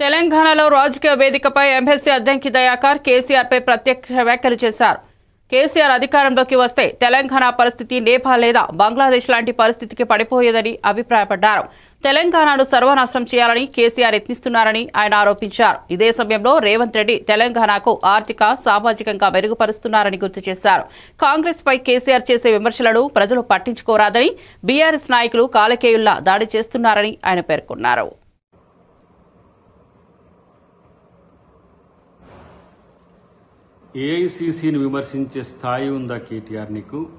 తెలంగాణలో రాజకీయ వేదికపై ఎమ్మెల్సీ అద్దంకి దయాకర్ కేసీఆర్ పై ప్రత్యక్ష వ్యాఖ్యలు చేశారు కేసీఆర్ అధికారంలోకి వస్తే తెలంగాణ పరిస్థితి నేపాల్ లేదా బంగ్లాదేశ్ లాంటి పరిస్థితికి పడిపోయేదని అభిప్రాయపడ్డారు. తెలంగాణను సర్వనాశనం చేయాలని కేసీఆర్ యత్నిస్తున్నారని ఆయన ఆరోపించారు. ఇదే సమయంలో రేవంత్ రెడ్డి తెలంగాణకు ఆర్థిక సామాజికంగా మెరుగుపరుస్తున్నారని గుర్తు చేశారు. కాంగ్రెస్ పై కేసీఆర్ చేసే విమర్శలను ప్రజలు పట్టించుకోరాదని బీఆర్ఎస్ నాయకులు కాలకేయుల్లా దాడి చేస్తున్నారని ఆయన పేర్కొన్నారు. ఏఐసిసిని విమర్శించే స్థాయి ఉందా కేటీఆర్ నీకు?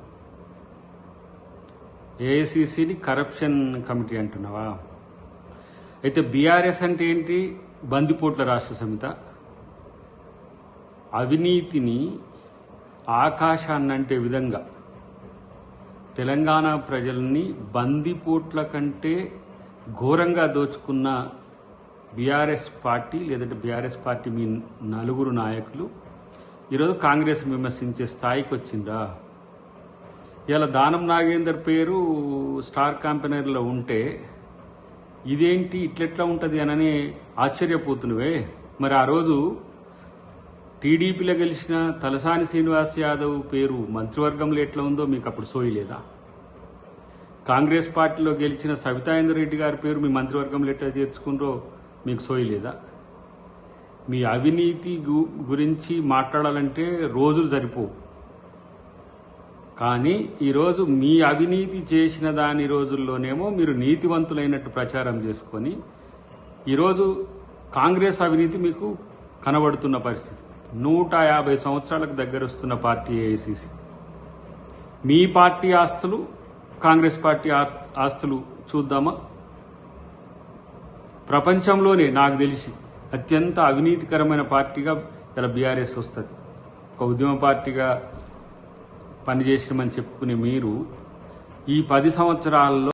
ఏఐసిసిని కరప్షన్ కమిటీ అంటున్నావా? అయితే బీఆర్ఎస్ అంటే ఏంటి? బందిపోట్ల రాష్ట్ర సమిత. అవినీతిని ఆకాశాన్నంటే విధంగా తెలంగాణ ప్రజల్ని బందిపోట్ల కంటే ఘోరంగా దోచుకున్న బీఆర్ఎస్ పార్టీ లేదంటే బీఆర్ఎస్ పార్టీ మీ నలుగురు నాయకులు ఈరోజు కాంగ్రెస్ విమర్శించే స్థాయికి వచ్చిందా? ఇలా దానం నాగేందర్ పేరు స్టార్ కంపెనీలో ఉంటే ఇదేంటి ఇట్లెట్లా ఉంటుంది అనని ఆశ్చర్యపోతున్నవే. మరి ఆ రోజు టీడీపీలో గెలిచిన తలసాని శ్రీనివాస్ యాదవ్ పేరు మంత్రివర్గంలో ఎట్లా ఉందో మీకు అప్పుడు సోయలేదా? కాంగ్రెస్ పార్టీలో గెలిచిన సవితాయేందర్ రెడ్డి గారి పేరు మీ మంత్రివర్గంలో ఎట్లా చేర్చుకున్నారో మీకు సోయలేదా? మీ అవినీతి గు- గురించి మాట్లాడాలంటే రోజులు సరిపోవు. కానీ ఈరోజు మీ అవినీతి చేసిన దాని రోజుల్లోనేమో మీరు నీతివంతులైనట్టు ప్రచారం చేసుకొని ఈరోజు కాంగ్రెస్ అవినీతి మీకు కనబడుతున్న పరిస్థితి. నూట యాభై సంవత్సరాలకు దగ్గరొస్తున్న పార్టీ ఏఐసిసి. మీ పార్టీ ఆస్తులు కాంగ్రెస్ పార్టీ ఆస్తులు చూద్దామా? ప్రపంచంలోనే నాకు తెలిసి అత్యంత అవినీతికరమైన పార్టీగా ఇలా బీఆర్ఎస్ వస్తుంది. ఒక ఉద్యమ పార్టీగా పనిచేసినామని చెప్పుకునే మీరు ఈ పది సంవత్సరాల్లో